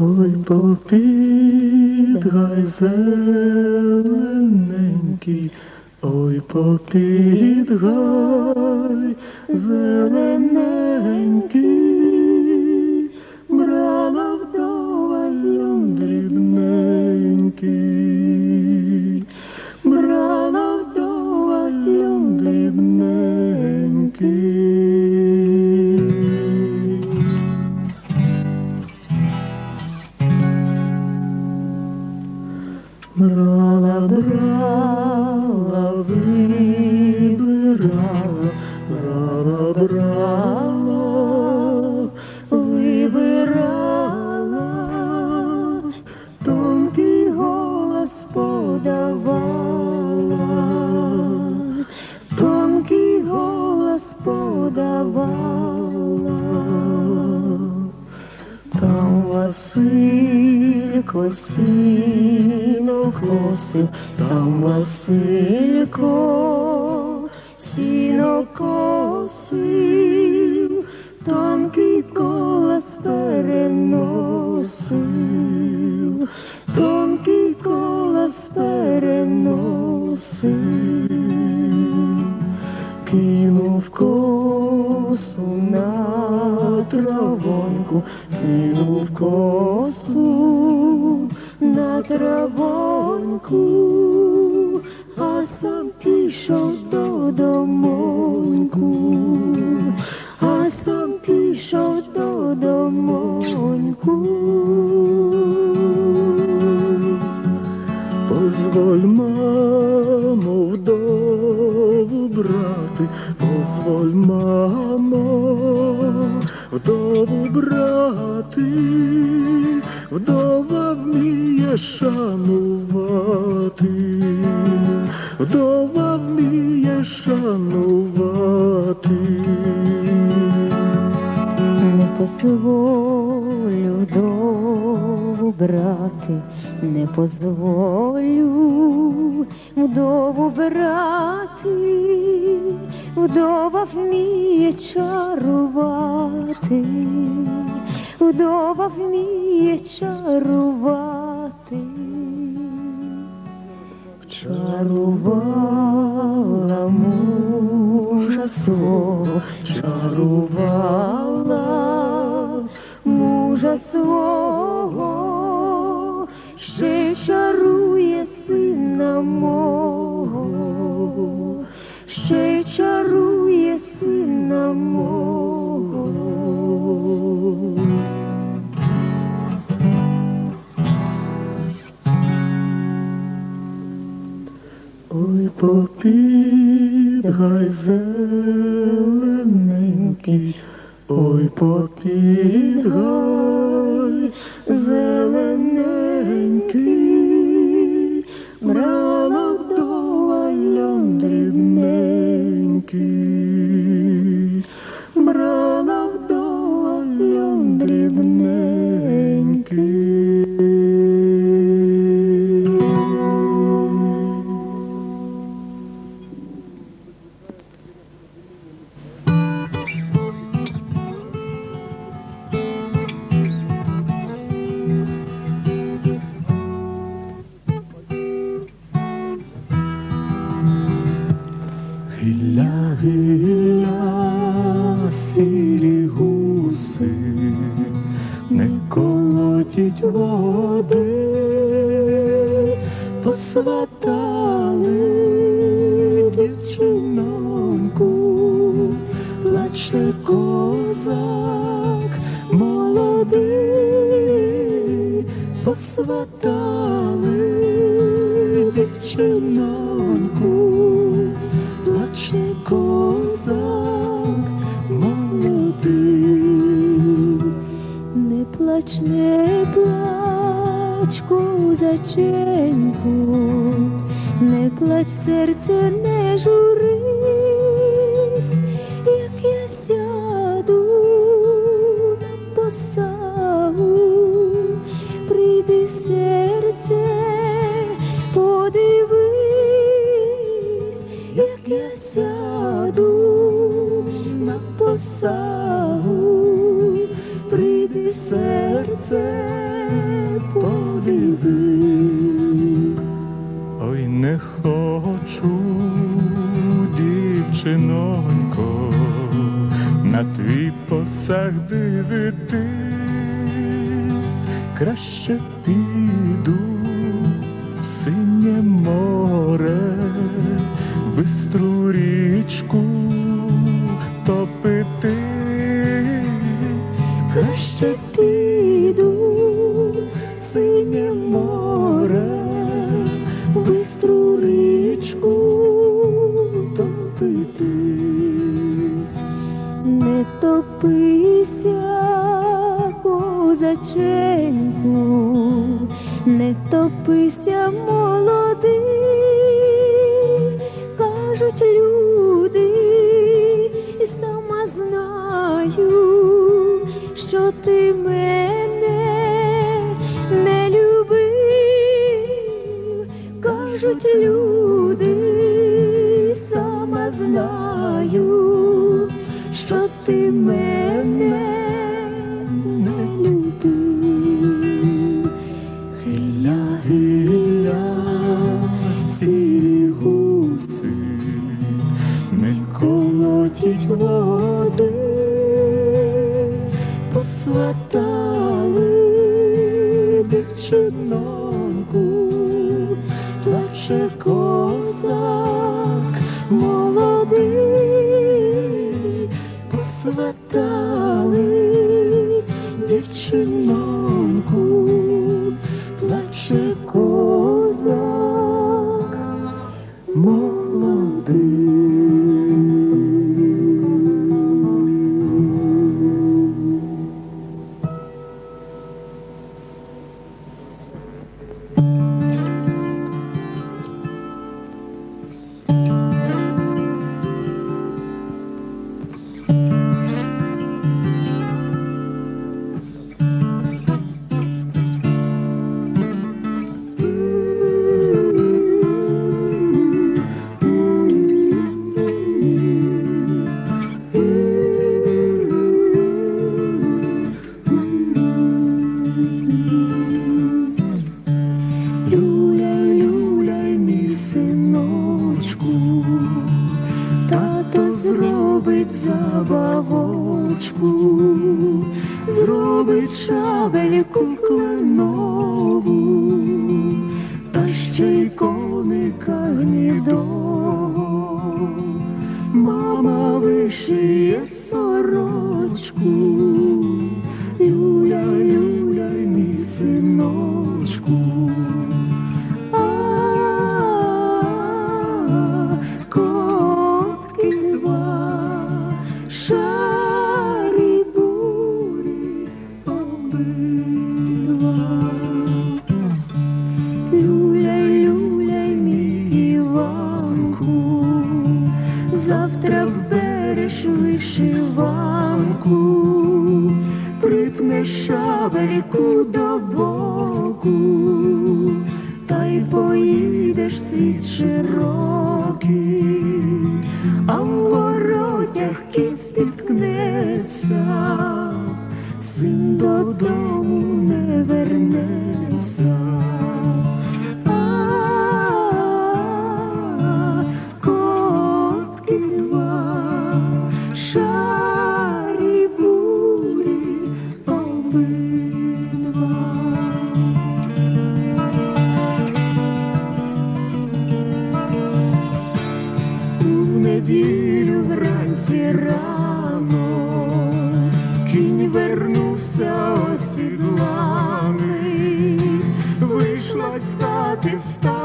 Ой, попід гай зелененький, ой, попід гай зелененький, брала вдова дрібненький, Брала, брала, вибирала, брала, брала, вибирала, тонкий голос подавала, тонкий голос подавала. Там Василько сіно косив, там Василько сіно косив, тонкий колос переносив, Позволь, мамо, вдову брати, позволь, мамо, вдову брати, вдова вміє шанувати, вдова вміє шанувати. Не позволю вдову брати, не позволю вдову брати, вдова вміє чарувати, вдова вміє чарувати. Чарувала мужа свого, чарувала мужа свого, мого, ще й чарує сина мого. Ой, попід гай зелененький, ой, попід гай зелененький, дрібненький, дівчиноньку, плаче козак молодий. Не плач, не плач, козаченьку, не плач, серце, не журись, посагу, прийди серце, подивись. ой не хочу, дівчинонько, на твій посаг дивитись, краще піти. Mm-hmm. blue. sky, is sky.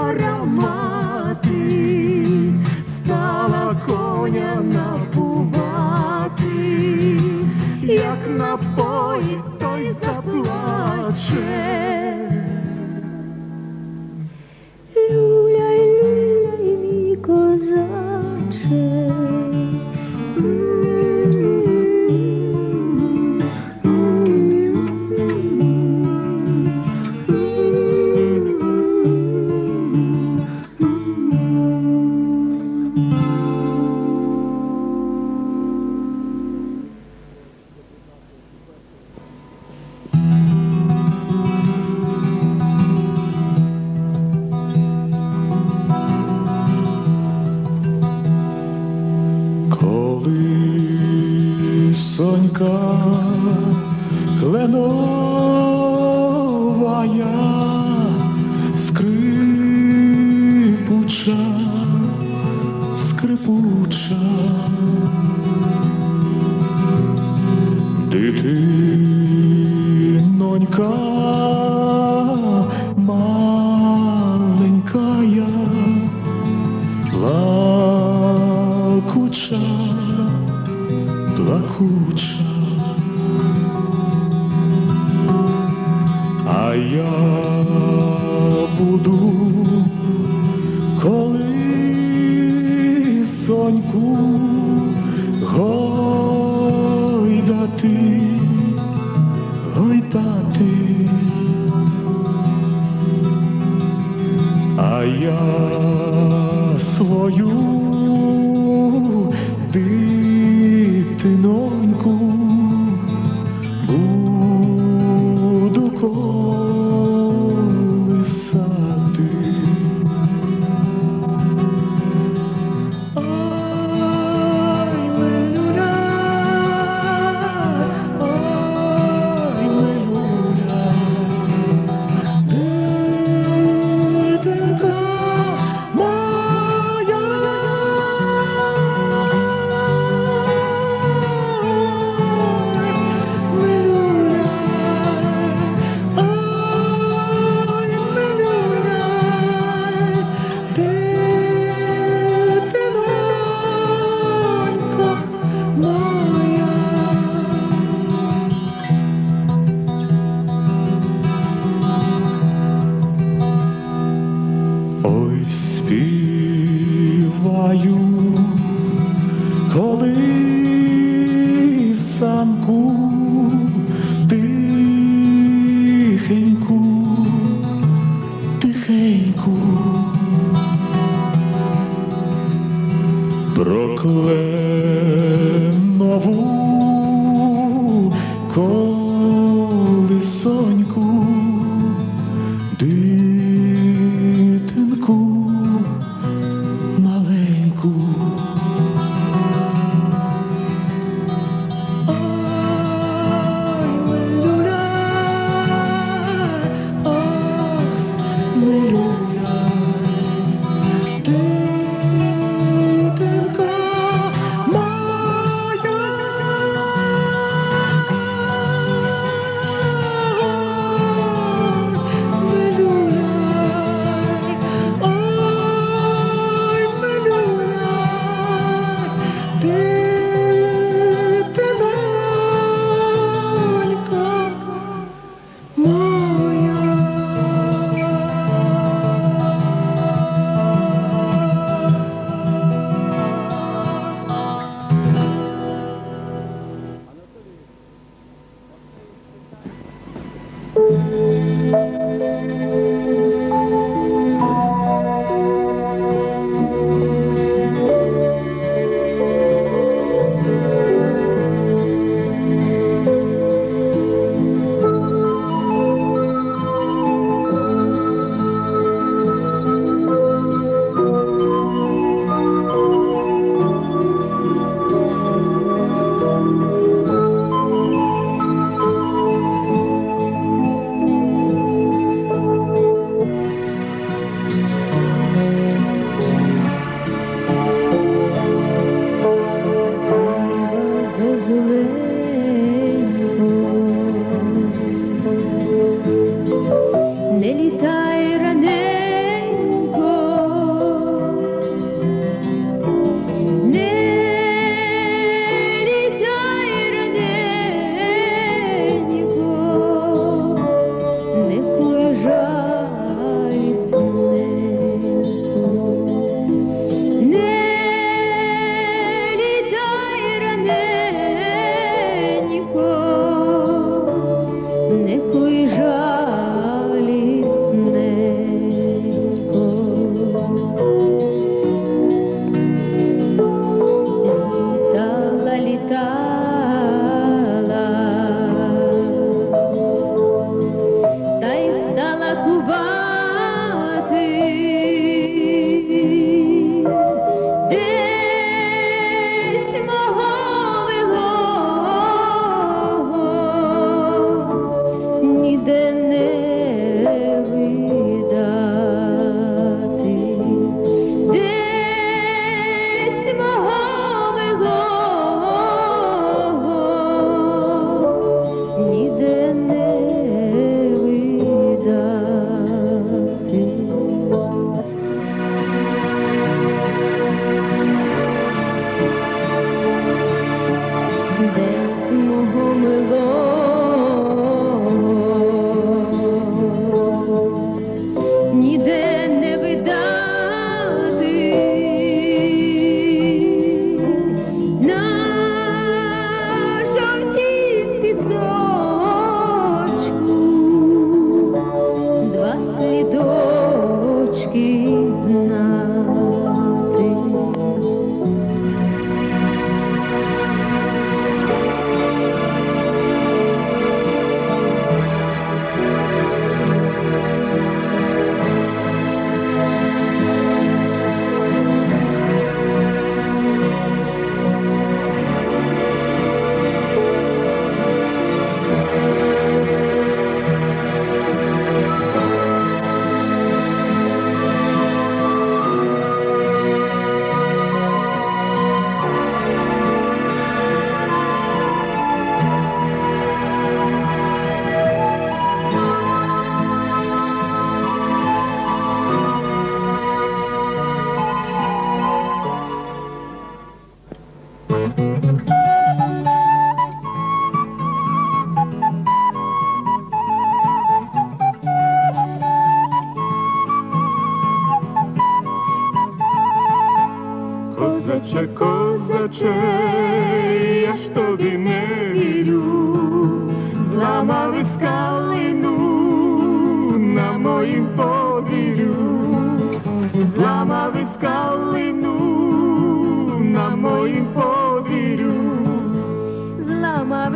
cool. É novo com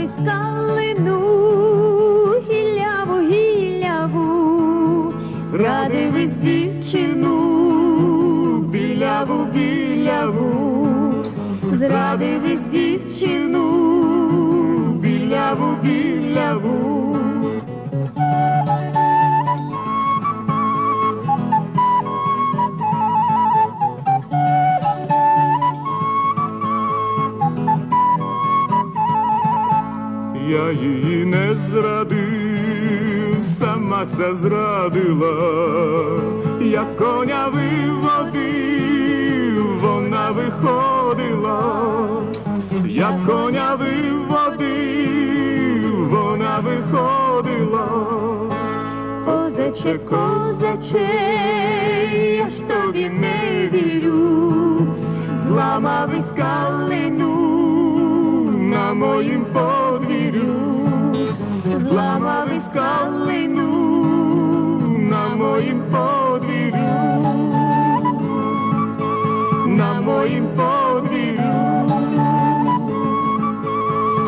Скалину, гіляву, гіляву, зрадивись дівчину, біляву, біляву, зрадивись дівчину, біляву, біляву. Я її не зрадив, сама ся зрадила, я коня виводив, вона виходила, я коня виводив, вона виходила. Козаче, козаче, я ж тобі не вірю, зламав скалину на моїм подвір'ю, зламав і скалину на моїм подвір'ю, на моїм подвір'ю,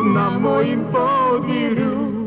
на моїм подвір'ю.